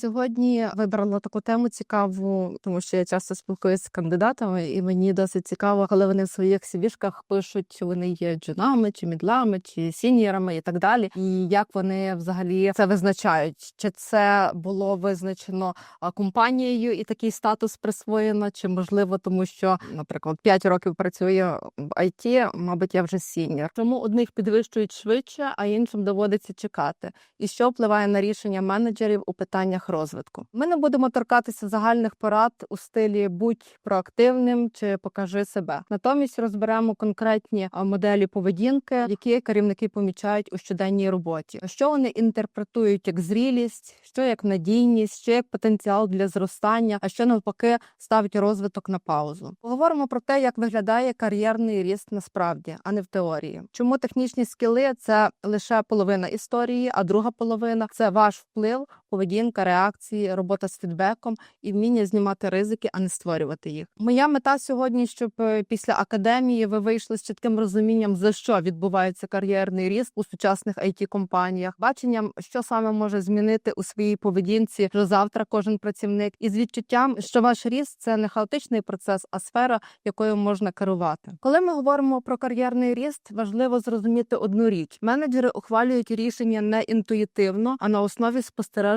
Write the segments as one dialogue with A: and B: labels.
A: Сьогодні вибрала таку тему цікаву, тому що я часто спілкуюся з кандидатами, і мені досить цікаво, коли вони в своїх сівішках пишуть, чи вони є джунами, чи мідлами, чи сіньорами і так далі. І як вони взагалі це визначають? Чи це було визначено компанією і такий статус присвоєно, чи можливо, тому що, наприклад, 5 років працює в IT, мабуть, я вже сіньор. Чому одних підвищують швидше, а іншим доводиться чекати? І що впливає на рішення менеджерів у питаннях розвитку? Ми не будемо торкатися загальних порад у стилі будь проактивним чи покажи себе. Натомість розберемо конкретні моделі поведінки, які керівники помічають у щоденній роботі. Що вони інтерпретують як зрілість, що як надійність, що як потенціал для зростання, а що навпаки ставить розвиток на паузу. Поговоримо про те, як виглядає кар'єрний ріст насправді, а не в теорії. Чому технічні скіли це лише половина історії, а друга половина це ваш вплив, поведінка, реакції, робота з фідбеком і вміння знімати ризики, а не створювати їх. Моя мета сьогодні, щоб е, після академії ви вийшли з чітким розумінням, за що відбувається кар'єрний ріст у сучасних it компаніях, баченням, що саме може змінити у своїй поведінці вже завтра кожен працівник, і з відчуттям, що ваш ріст це не хаотичний процес, а сфера, якою можна керувати. Коли ми говоримо про кар'єрний ріст, важливо зрозуміти одну річ: менеджери ухвалюють рішення не інтуїтивно, а на основі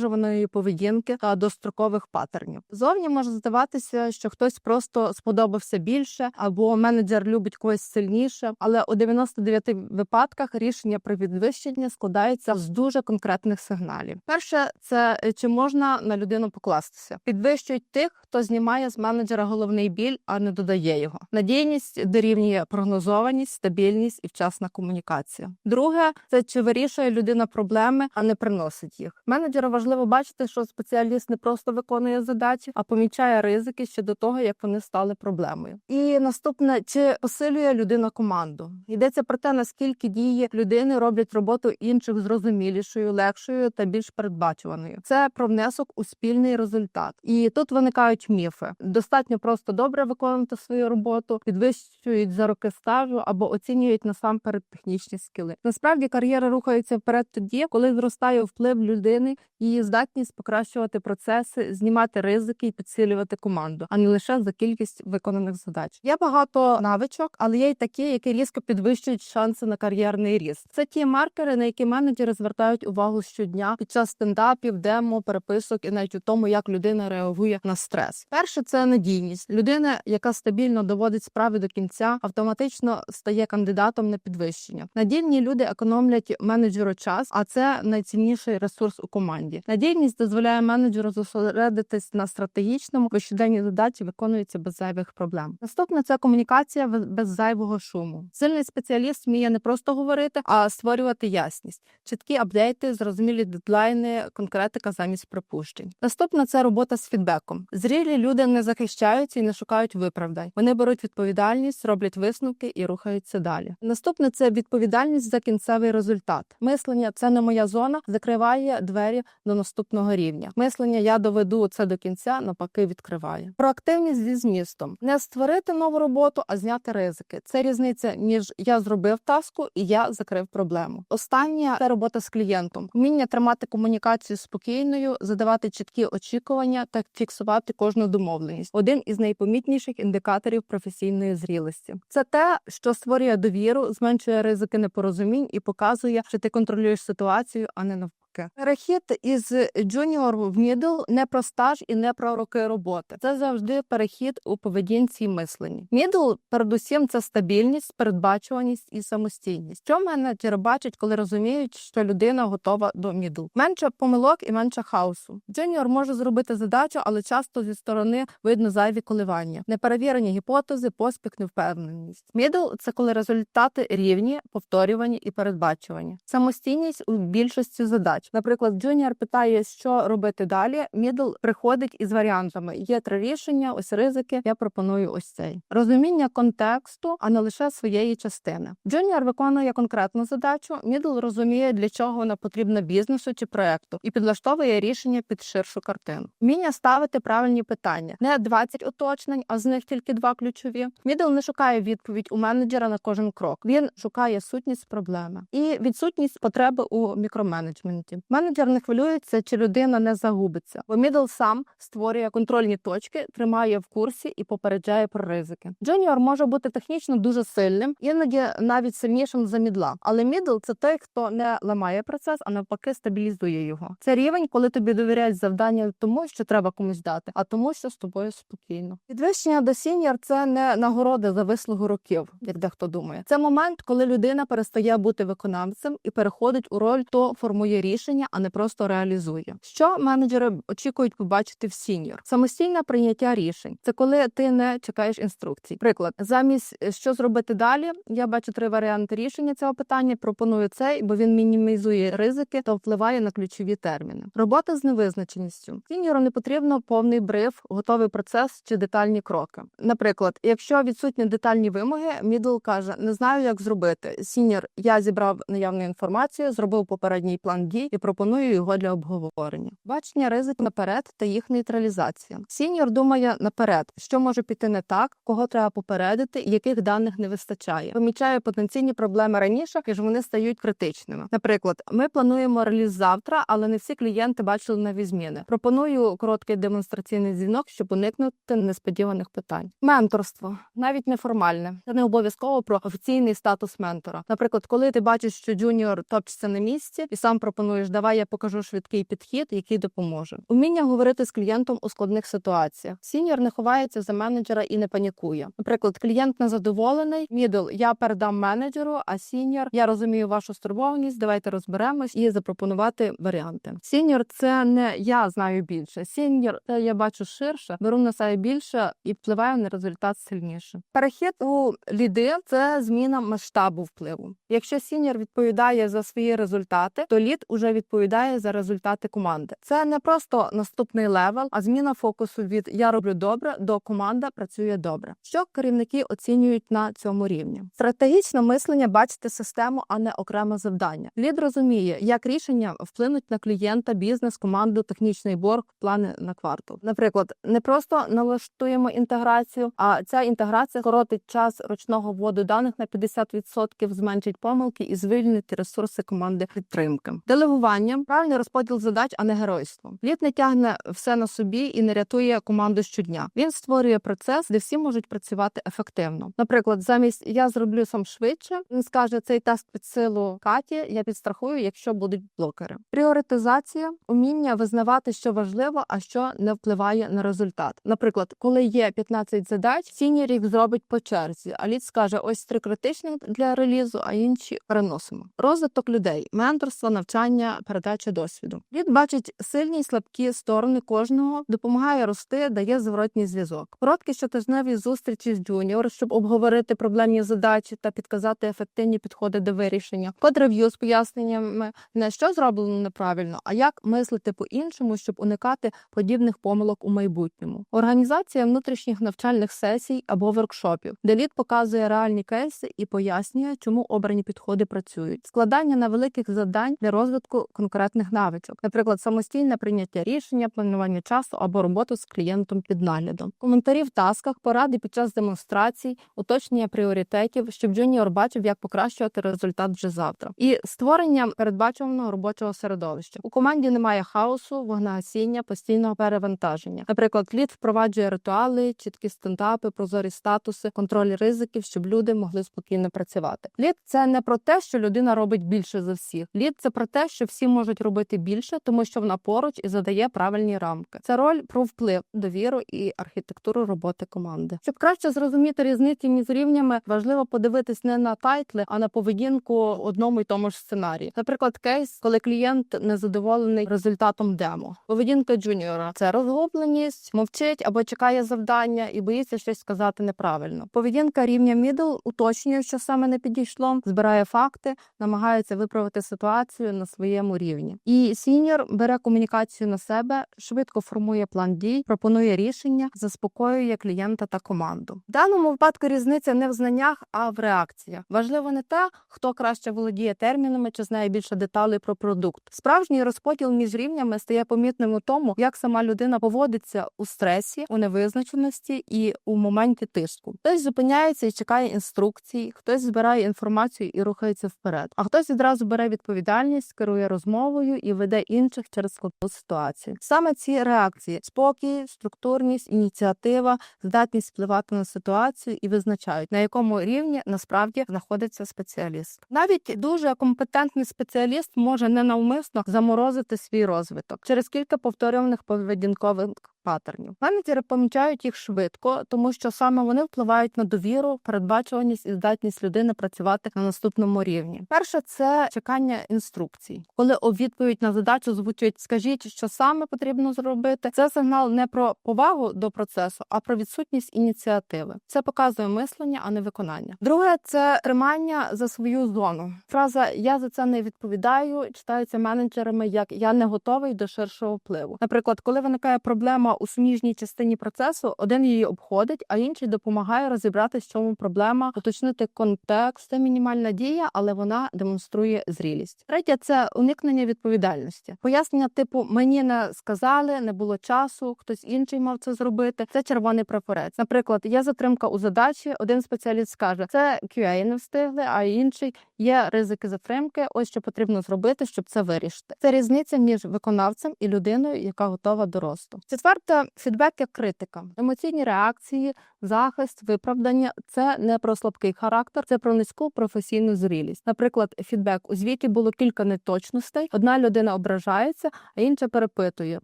A: спостережуваної поведінки та дострокових паттернів. Зовні може здаватися, що хтось просто сподобався більше, або менеджер любить когось сильніше, але у 99 випадках рішення про підвищення складається з дуже конкретних сигналів. Перше, це е, чи можна на людину покластися. Підвищують тих, хто знімає з менеджера головний біль, а не додає його. Надійність дорівнює прогнозованість, стабільність і вчасна комунікація. Друге, це чи вирішує людина проблеми, а не приносить їх. Менеджеру важливо бачити, що спеціаліст не просто виконує задачі, а помічає ризики ще до того, як вони стали проблемою. І наступне, чи посилює людина команду? Йдеться про те, наскільки дії людини роблять роботу інших зрозумілішою, легшою та більш передбачуваною. Це про внесок у спільний результат. І тут виникають міфи. Достатньо просто добре виконувати свою роботу, підвищують за роки стажу або оцінюють насамперед технічні скіли. Насправді кар'єра рухається вперед тоді, коли зростає вплив людини, її здатність покращувати процеси, знімати ризики і підсилювати команду, а не лише за кількість виконаних задач. Є багато навичок, але є й такі, які різко підвищують шанси на кар'єрний ріст. Це ті маркери, на які менеджери звертають увагу щодня під час стендапів, демо, переписок і навіть у тому, як людина реагує на стрес. Перше це надійність. Людина, яка стабільно доводить справи до кінця, автоматично стає кандидатом на підвищення. Надійні люди економлять менеджеру час, а це найцінніший ресурс у команді. Надійність дозволяє менеджеру зосередитись на стратегічному, бо щоденні задачі виконуються без зайвих проблем. Наступне це комунікація без- зайвого шуму. Сильний спеціаліст вміє не просто говорити, а створювати ясність, чіткі апдейти, зрозумілі дедлайни, конкретика замість припущень. Наступне це робота з фідбеком. Зрілі люди не захищаються і не шукають виправдань. Вони беруть відповідальність, роблять висновки і рухаються далі. Наступне це відповідальність за кінцевий результат. Мислення це не моя зона, закриває двері до наступного рівня. Мислення я доведу це до кінця, навпаки, відкриває. Проактивність зі змістом не створити нову роботу, а зняти ризики. Це різниця між я зробив таску і я закрив проблему. Останнє це робота з клієнтом, вміння тримати комунікацію спокійною, задавати чіткі очікування та фіксувати кожну домовленість. Один із найпомітніших індикаторів професійної зрілості. Це те, що створює довіру, зменшує ризики непорозумінь і показує, що ти контролюєш ситуацію, а не навпаки. Перехід із джуніор в мідл не про стаж і не про роки роботи. Це завжди перехід у поведінці і мисленні. Мідл, передусім, це стабільність, передбачуваність і самостійність. Що менеджери бачать, коли розуміють, що людина готова до мідл? Менше помилок і менше хаосу. Джуніор може зробити задачу, але часто зі сторони видно зайві коливання, неперевірені гіпотези, поспіх, невпевненість. Мідл це коли результати рівні, повторювані і передбачувані. Самостійність у більшості задач. Наприклад, джуніор питає, що робити далі. Мідл приходить із варіантами. Є три рішення, ось ризики. Я пропоную ось цей розуміння контексту, а не лише своєї частини. Джуніор виконує конкретну задачу. Мідл розуміє, для чого вона потрібна бізнесу чи проекту, і підлаштовує рішення під ширшу картину. Вміння ставити правильні питання, не 20 уточнень, а з них тільки два ключові. Мідл не шукає відповідь у менеджера на кожен крок. Він шукає сутність проблеми і відсутність потреби у мікроменеджменті. Роботі. Менеджер не хвилюється, чи людина не загубиться, бо мідл сам створює контрольні точки, тримає в курсі і попереджає про ризики. Джуніор може бути технічно дуже сильним, іноді навіть сильнішим за мідла. Але мідл це той, хто не ламає процес, а навпаки стабілізує його. Це рівень, коли тобі довіряють завдання тому, що треба комусь дати, а тому, що з тобою спокійно. Підвищення до сіньор це не нагорода за вислугу років, як дехто думає. Це момент, коли людина перестає бути виконавцем і переходить у роль, хто формує рішення, а не просто реалізує. Що менеджери очікують побачити в сіньор? Самостійне прийняття рішень. Це коли ти не чекаєш інструкцій. Приклад, замість е, що зробити далі, я бачу три варіанти рішення цього питання. Пропоную цей, бо він мінімізує ризики та впливає на ключові терміни. Робота з невизначеністю. Сіньору не потрібно повний бриф, готовий процес чи детальні кроки. Наприклад, якщо відсутні детальні вимоги, мідл каже: не знаю, як зробити. Сіньор, я зібрав наявну інформацію, зробив попередній план дій і пропоную його для обговорення. Бачення ризиків наперед та їх нейтралізація. Сіньор думає наперед, що може піти не так, кого треба попередити, яких даних не вистачає. Помічає потенційні проблеми раніше, ніж вони стають критичними. Наприклад, ми плануємо реліз завтра, але не всі клієнти бачили нові зміни. Пропоную короткий демонстраційний дзвінок, щоб уникнути несподіваних питань. Менторство навіть неформальне. Це не обов'язково про офіційний статус ментора. Наприклад, коли ти бачиш, що джуніор топчеться на місці, і сам пропонуєш, давай я покажу швидкий підхід, який допоможе. Уміння говорити з клієнтом у складних ситуаціях. Сіньор не ховається за менеджера і не панікує. Наприклад, клієнт незадоволений, мідл я передам менеджеру, а сіньор я розумію вашу стурбованість. Давайте розберемось і запропонувати варіанти. Сіньор це не я знаю більше. Сіньор це я бачу ширше, беру на себе більше і впливаю на результат сильніше. Перехід у ліди це зміна масштабу впливу. Якщо сіньор відповідає за свої результати, то лід уже відповідає за результати команди. Це не просто наступний левел, а зміна фокусу від я роблю добре до команда працює добре. Що керівники оцінюють на цьому рівні? Стратегічне мислення бачити систему, а не окреме завдання. Лід розуміє, як рішення вплинуть на клієнта, бізнес, команду, технічний борг, плани на квартал. Наприклад, не просто налаштуємо інтеграцію, а ця інтеграція коротить час ручного вводу даних на 50%, зменшить помилки і звільнить ресурси команди підтримки. Делегування правильний розподіл задач, а не геройство. Лід не тягне все на собі і не рятує команду щодня. Він створює процес, де всі можуть працювати ефективно. Наприклад, замість я зроблю сам швидше. Він скаже цей тест під силу Каті. Я підстрахую, якщо будуть блокери. Пріоритизація уміння визнавати, що важливо, а що не впливає на результат. Наприклад, коли є 15 задач, сінір їх зробить по черзі. А лід скаже: ось три критичних для релізу, а інші переносимо. Розвиток людей, менторство, навчання, передача досвіду. Лід бачить сильні й слабкі сторони кожного, допомагає рости, дає зворотній зв'язок. Короткі щотижневі зустрічі з джуніор, щоб обговорити проблемні задачі та підказати ефективні підходи до вирішення. Код рев'ю з поясненнями не що зроблено неправильно, а як мислити по-іншому, щоб уникати подібних помилок у майбутньому. Організація внутрішніх навчальних сесій або воркшопів, де лід показує реальні кейси і пояснює, чому обрані підходи працюють. Складання на великих завдань для розвитку конкретних навичок, наприклад, самостійне прийняття рішення, планування часу або роботу з клієнтом під наглядом. Коментарі в тасках, поради під час демонстрацій, уточнення пріоритетів, щоб джуніор бачив, як покращувати результат вже завтра, і створення передбачуваного робочого середовища. У команді немає хаосу, вогнегасіння, постійного перевантаження. Наприклад, лід впроваджує ритуали, чіткі стендапи, прозорі статуси, контроль ризиків, щоб люди могли спокійно працювати. Лід це не про те, що людина робить більше за всіх. Лід це про те, що всі можуть робити більше, тому що вона поруч і задає правильні рамки. Це роль про вплив, довіру і архітектуру роботи команди. Щоб краще зрозуміти різниці між рівнями, важливо подивитись не на тайтли, а на поведінку одному й тому ж сценарії. Наприклад, кейс, коли клієнт незадоволений результатом демо. Поведінка джуніора це розгубленість, мовчить або чекає завдання і боїться щось сказати неправильно. Поведінка рівня мідл уточнює, що саме не підійшло, збирає факти, намагається виправити ситуацію на своєму рівні. І сіньор бере комунікацію на себе, швидко формує план дій, пропонує рішення, заспокоює клієнта та команду. В даному випадку різниця не в знаннях, а в реакціях. Важливо не те, хто краще володіє термінами чи знає більше деталей про продукт. Справжній розподіл між рівнями стає помітним у тому, як сама людина поводиться у стресі, у невизначеності і у моменті тиску. Хтось зупиняється і чекає інструкцій, хтось збирає інформацію і рухається вперед, а хтось відразу бере відповідальність, керує керує розмовою і веде інших через складну ситуацію. Саме ці реакції спокій, структурність, ініціатива, здатність впливати на ситуацію і визначають, на якому рівні насправді знаходиться спеціаліст. Навіть дуже компетентний спеціаліст може ненавмисно заморозити свій розвиток через кілька повторюваних поведінкових паттернів. Менеджери помічають їх швидко, тому що саме вони впливають на довіру, передбачуваність і здатність людини працювати на наступному рівні. Перше це чекання інструкцій, коли у відповідь на задачу звучить «скажіть, що саме потрібно зробити. Це сигнал не про повагу до процесу, а про відсутність ініціативи. Це показує мислення, а не виконання. Друге це тримання за свою зону. Фраза Я за це не відповідаю читається менеджерами як я не готовий до ширшого впливу. Наприклад, коли виникає проблема у суміжній частині процесу, один її обходить, а інший допомагає розібратися, в чому проблема, уточнити контекст. Це мінімальна дія, але вона демонструє зрілість. Третє це уникнення відповідальності. Пояснення типу мені не сказали, не було часу, хтось інший мав це зробити. Це червоний прапорець. Наприклад, є затримка у задачі. Один спеціаліст скаже, це QA не встигли, а інший є ризики затримки. Ось що потрібно зробити, щоб це вирішити. Це різниця між виконавцем і людиною, яка готова до росту. Четверте фідбек як критика, емоційні реакції, захист, виправдання це не про слабкий характер, це про низьку професійну зрілість. Наприклад, фідбек у звіті було кілька неточностей. Одна людина ображається, а інша перепитує: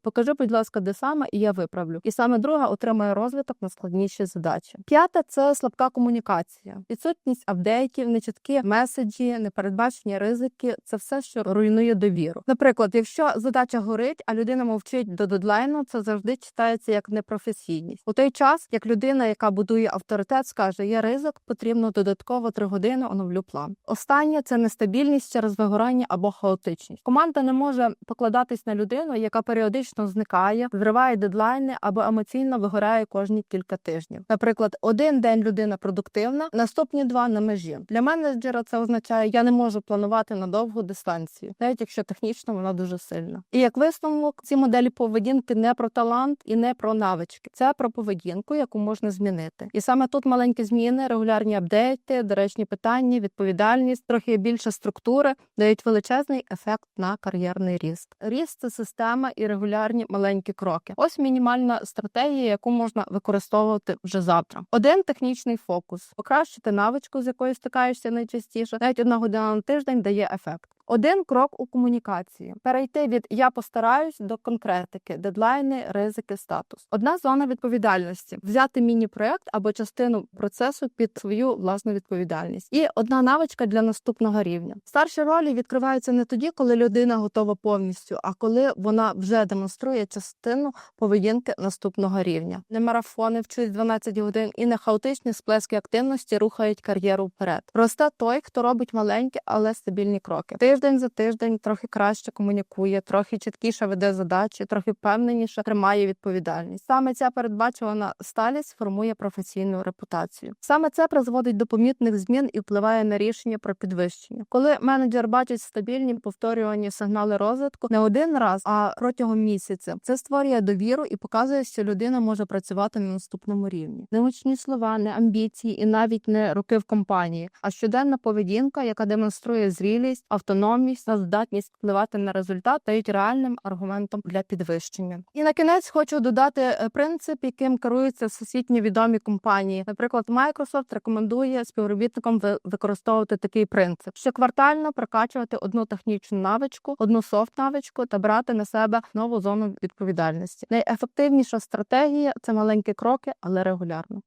A: покажи, будь ласка, де саме, і я виправлю. І саме друга отримає розвиток на складніші задачі. П'яте це слабка комунікація, відсутність апдейтів, нечіткі меседжі, непередбачені ризики. Це все, що руйнує довіру. Наприклад, якщо задача горить, а людина мовчить до дедлайну, це завжди читається як непрофесійність. У той час, як людина, яка будує авторитет, скаже: є ризик, потрібно додатково три години оновлю план. Останнє це нестабільність через вигорання або хаотичність. Команда не може покладатись на людину, яка періодично зникає, зриває дедлайни або емоційно вигорає кожні кілька тижнів. Наприклад, один день людина продуктивна, наступні два на межі. Для менеджера це означає, я не можу планувати на довгу дистанцію, навіть якщо технічно вона дуже сильна. І як висновок, ці моделі поведінки не про талант і не про навички. Це про поведінку, яку можна змінити. І саме тут маленькі зміни, регулярні апдейти, доречні питання, відповідальність, трохи більше структури дають величезний ефект на кар'єрний ріст. Ріст це система і регулярні маленькі кроки. Ось мінімальна стратегія, яку можна використовувати вже завтра. Один технічний фокус, покращити навичку, з якою стикаєшся найчастіше. Навіть одна година на тиждень дає ефект. Один крок у комунікації: перейти від я постараюсь до конкретики, дедлайни, ризики, статус. Одна зона відповідальності взяти міні-проект або частину процесу під свою власну відповідальність. І одна навичка для наступного рівня. Старші ролі відкриваються не тоді, коли людина готова повністю, а коли вона вже демонструє частину поведінки наступного рівня. Не марафони вчить 12 годин і не хаотичні сплески активності рухають кар'єру вперед. Росте той, хто робить маленькі, але стабільні кроки. Тиждень за тиждень трохи краще комунікує, трохи чіткіше веде задачі, трохи впевненіше тримає відповідальність. Саме ця передбачувана сталість формує професійну репутацію. Саме це призводить до помітних змін і впливає на рішення про підвищення. Коли менеджер бачить стабільні повторювані сигнали розвитку не один раз, а протягом місяця, це створює довіру і показує, що людина може працювати на наступному рівні. Не гучні слова, не амбіції і навіть не роки в компанії, а щоденна поведінка, яка демонструє зрілість, автономність та здатність впливати на результат, стають реальним аргументом для підвищення. І на кінець хочу додати е, принцип, яким керуються всесвітньо відомі компанії. Наприклад, Microsoft рекомендує співробітникам ви- використовувати такий принцип: щоквартально прокачувати одну технічну навичку, одну софт навичку та брати на себе нову зону відповідальності. Найефективніша стратегія це маленькі кроки, але регулярно.